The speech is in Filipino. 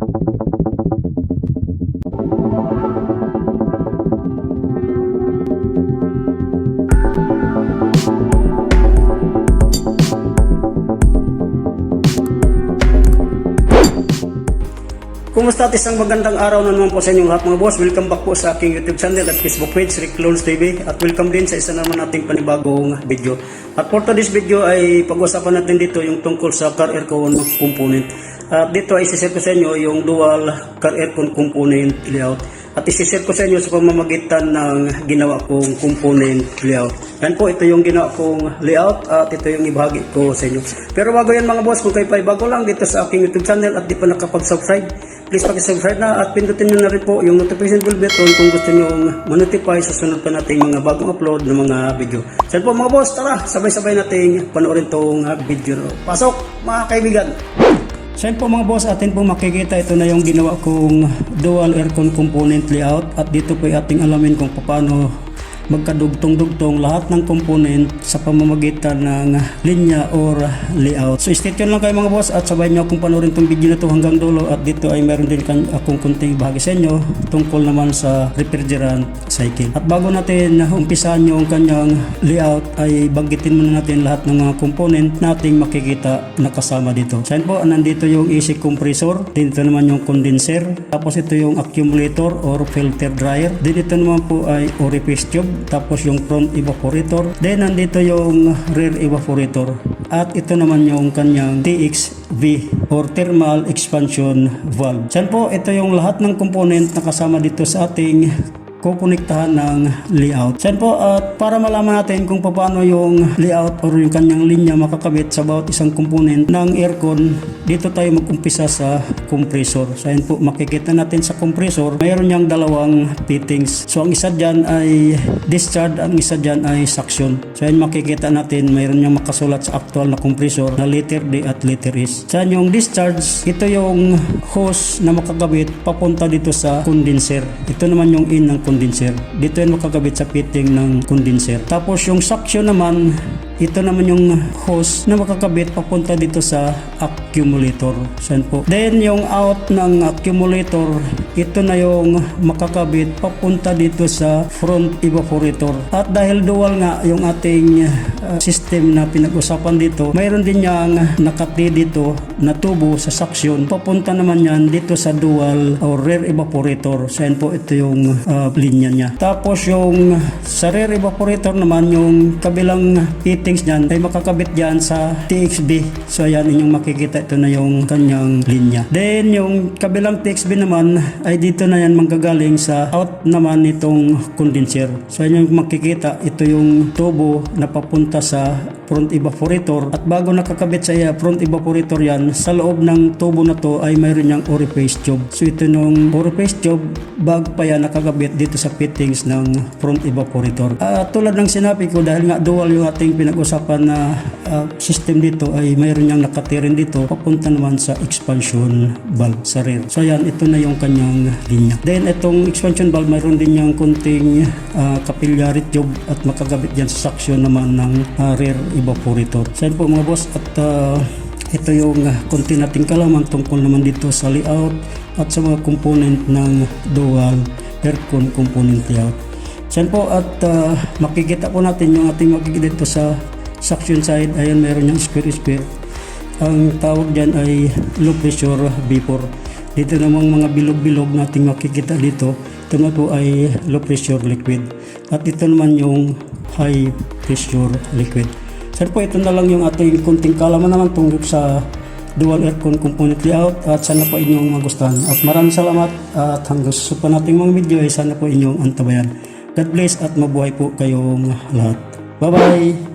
Thank you. Kumusta at isang magandang araw na naman po sa inyong lahat mga boss. Welcome back po sa aking YouTube channel at Facebook page, Rick Loans TV. At welcome din sa isa naman nating panibagong video. At for today's video ay pag-usapan natin dito yung tungkol sa car aircon component. At dito ay isishare ko sa inyo yung dual car aircon component layout. At isishare ko sa inyo sa pamamagitan ng ginawa kong component layout. Yan po, ito yung ginawa kong layout at ito yung ibahagi ko sa inyo. Pero bago yan mga boss, kung kayo pa bago lang dito sa aking YouTube channel at di pa nakapag-subscribe, please pag-subscribe na at pindutin nyo na rin po yung notification bell button kung gusto nyo ma-notify sa sunod pa nating mga bagong upload ng mga video. So po mga boss, tara, sabay-sabay nating panoorin tong uh, video. Pasok mga kaibigan! So po mga boss, atin po makikita ito na yung ginawa kong dual aircon component layout at dito po ating alamin kung paano magkadugtong-dugtong lahat ng component sa pamamagitan ng linya or layout. So stay tuned lang kayo mga boss at sabay niyo akong panoorin tong video na to hanggang dulo at dito ay meron din akong kunting bahagi sa inyo tungkol naman sa refrigerant cycle. At bago natin umpisahan yung kanyang layout ay banggitin muna natin lahat ng mga component nating makikita na kasama dito. Yun po, nandito yung AC compressor, dito naman yung condenser, tapos ito yung accumulator or filter dryer. Then ito naman po ay orifice tube, tapos yung front evaporator. Then nandito yung rear evaporator. At ito naman yung kanyang TXV or thermal expansion valve. Yan po, ito yung lahat ng component na kasama dito sa ating kukonektahan ng layout. Yan po at para malaman natin kung paano yung layout or yung kanyang linya makakabit sa bawat isang component ng aircon, dito tayo mag-umpisa sa compressor. So yan po makikita natin sa compressor, mayroon niyang dalawang fittings. So ang isa dyan ay discharge, ang isa dyan ay suction. So yan makikita natin, mayroon niyang makasulat sa actual na compressor na letter D at letter S. So yan yung discharge, ito yung hose na makakabit papunta dito sa condenser. Ito naman yung in ng condenser. Dito yan makakabit sa fitting ng condenser. Tapos yung suction naman, ito naman yung hose na makakabit papunta dito sa accumulator. So yan po. Then yung out ng accumulator, ito na yung makakabit papunta dito sa front evaporator. At dahil dual nga yung ating uh, system na pinag-usapan dito, mayroon din niyang nakati dito na tubo sa suction. Papunta naman yan dito sa dual or rear evaporator. So yan po ito yung uh, linya niya. Tapos yung sa rear evaporator naman yung kabilang fittings niyan ay makakabit diyan sa TXB. So ayan inyong makikita ito na yung kanyang linya. Then yung kabilang TXB naman ay dito na yan manggagaling sa out naman nitong condenser. So ayan yung makikita ito yung tubo na papunta sa front evaporator at bago nakakabit sa iya front evaporator yan sa loob ng tubo na to ay mayroon niyang orifice tube. So ito nung orifice tube bag pa yan nakakabit dito sa fittings ng front evaporator. At tulad ng sinabi ko dahil nga dual yung ating pinag-usapan na ah, system dito ay mayroon niyang nakatirin dito papunta naman sa expansion valve sa rear. So yan ito na yung kanyang linya. Then itong expansion valve mayroon din niyang kunting ah, capillary tube at makakabit dyan sa suction naman ng ah, rear evaporator. So yan po mga boss at ah, ito yung uh, konti nating kalaman tungkol naman dito sa layout at sa mga component ng dual aircon component layout. Yan po at uh, makikita po natin yung ating makikita dito sa suction side. Ayan meron yung square square. Ang tawag dyan ay low pressure vapor. Dito namang mga bilog-bilog nating makikita dito. Ito na po ay low pressure liquid. At ito naman yung high pressure liquid. Sir po, ito na lang yung ating kunting kalaman naman tungkol sa dual aircon component layout at sana po inyong magustuhan. At maraming salamat at hanggang sa nating mga video ay sana po inyong antabayan. God bless at mabuhay po kayong lahat. Bye-bye!